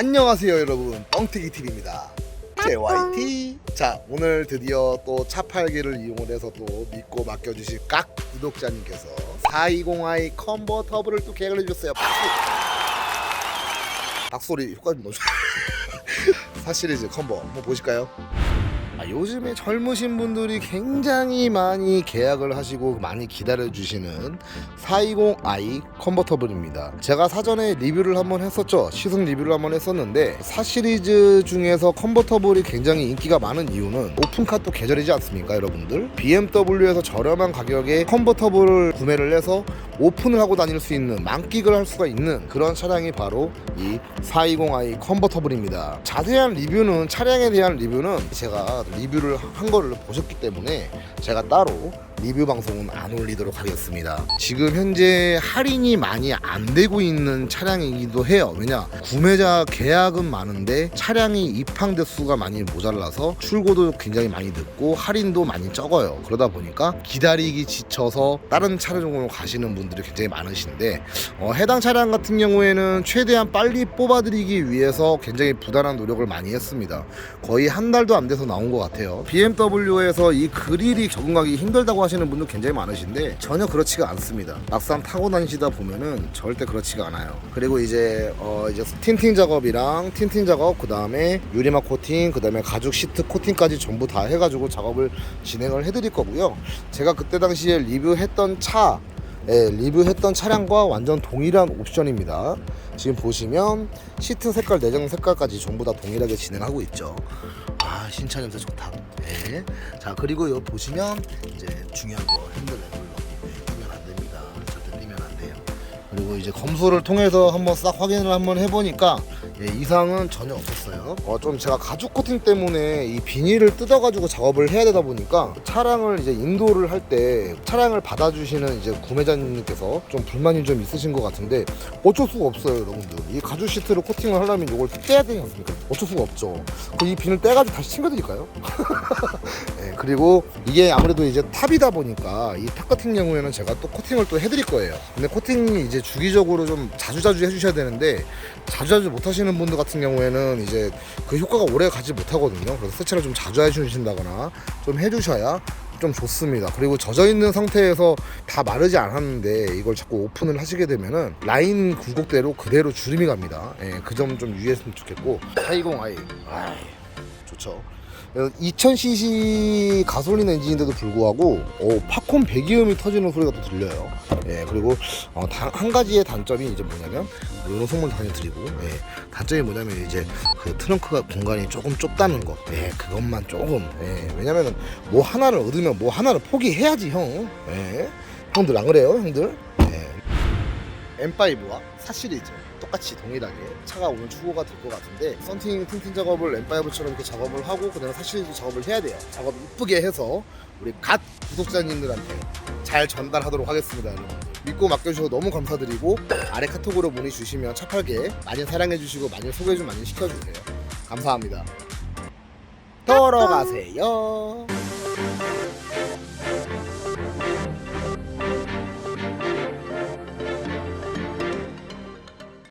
안녕하세요 여러분. 뻥튀기TV입니다. JYT 자 오늘 드디어 또 차팔기를 이용을 해서 또 믿고 맡겨주실 깍 구독자님께서 420i 컨버터블을 또 계약을 해주셨어요. 박수! 박소리 효과 좀 넣어줘. 사시리즈 컨버 한번 보실까요? 아, 요즘에 젊으신 분들이 굉장히 많이 계약을 하시고 많이 기다려 주시는 420i 컨버터블입니다. 제가 사전에 리뷰를 한번 했었죠. 시승 리뷰를 한번 했었는데 4 시리즈 중에서 컨버터블이 굉장히 인기가 많은 이유는 오픈카 또 계절이지 않습니까, 여러분들? BMW에서 저렴한 가격에 컨버터블을 구매를 해서 오픈을 하고 다닐 수 있는 만끽을 할 수가 있는 그런 차량이 바로 이 420i 컨버터블입니다. 자세한 리뷰는 차량에 대한 리뷰는 제가 리뷰를 한 거를 보셨기 때문에 제가 따로 리뷰 방송은 안 올리도록 하겠습니다. 지금 현재 할인이 많이 안 되고 있는 차량이기도 해요. 왜냐 구매자 계약은 많은데 차량이 입항 대수가 많이 모자라서 출고도 굉장히 많이 늦고 할인도 많이 적어요. 그러다 보니까 기다리기 지쳐서 다른 차량으로 가시는 분들이 굉장히 많으신데 어, 해당 차량 같은 경우에는 최대한 빨리 뽑아드리기 위해서 굉장히 부단한 노력을 많이 했습니다. 거의 한 달도 안 돼서 나온 것 같아요. BMW에서 이 그릴이 적응하기 힘들다고 하시 는 분들 굉장히 많으신데 전혀 그렇지가 않습니다. 막상 타고 다니시다 보면은 절대 그렇지가 않아요. 그리고 이제 어 이제 틴팅 작업이랑 틴팅 작업 그 다음에 유리막 코팅 그 다음에 가죽 시트 코팅까지 전부 다 해가지고 작업을 진행을 해드릴 거고요. 제가 그때 당시에 리뷰했던 차 예, 리뷰했던 차량과 완전 동일한 옵션입니다. 지금 보시면 시트 색깔, 내장 색깔까지 전부 다 동일하게 진행하고 있죠. 아, 신차 냄새 좋다. 네. 자, 그리고 여기 보시면 이제 중요한 거 핸들 레벨로 뛰면 안 됩니다. 절대 뛰면 안 돼요. 그리고 이제 검수를 통해서 한번 싹 확인을 한번 해보니까 예, 이상은 전혀 없었어요. 어, 좀 제가 가죽 코팅 때문에 이 비닐을 뜯어가지고 작업을 해야 되다 보니까 차량을 이제 인도를 할 때 차량을 받아주시는 이제 구매자님께서 좀 불만이 좀 있으신 것 같은데 어쩔 수가 없어요, 여러분들. 이 가죽 시트를 코팅을 하려면 이걸 떼야 되지 않습니까? 어쩔 수가 없죠. 그이 비닐 떼가지고 다시 챙겨드릴까요? 예, 그리고 이게 아무래도 이제 탑이다 보니까 이 탑 같은 경우에는 제가 또 코팅을 또 해드릴 거예요. 근데 코팅이 이제 주기적으로 좀 자주자주 해주셔야 되는데 자주자주 못 하시는 분들 같은 경우에는 이제 그 효과가 오래 가지 못하거든요. 그래서 세차를 좀 자주 해주신다거나 좀 해주셔야 좀 좋습니다. 그리고 젖어 있는 상태에서 다 마르지 않았는데 이걸 자꾸 오픈을 하시게 되면은 라인 굴곡대로 그대로 주름이 갑니다. 예, 그 점 좀 유의했으면 좋겠고 420i 아이, 좋죠. 2000cc 가솔린 엔진인데도 불구하고 어, 팝콘 배기음이 터지는 소리가 또 들려요. 예, 그리고 어, 단- 한 가지의 단점이 이제 뭐냐면 이런 선물 다녀드리고 예, 단점이 뭐냐면 이제 그 트렁크가 공간이 조금 좁다는 거. 예, 그것만 조금. 예, 왜냐면은 뭐 하나를 얻으면 뭐 하나를 포기해야지 형. 예, 형들 안 그래요, 형들? 예. M5와 4 시리즈 똑같이 동일하게 차가 오늘 출고가 될 것 같은데 썬팅 틴팅 작업을 M5처럼 이렇게 작업을 하고 그다음에 4 시리즈 작업을 해야 돼요. 작업 이쁘게 해서 우리 갓 구독자님들한테 잘 전달하도록 하겠습니다, 여러분. 믿고 맡겨주셔서 너무 감사드리고 아래 카톡으로 문의 주시면 차 팔게 많이 사랑해주시고 많이 소개 좀 많이 시켜주세요. 감사합니다. 돌아가세요.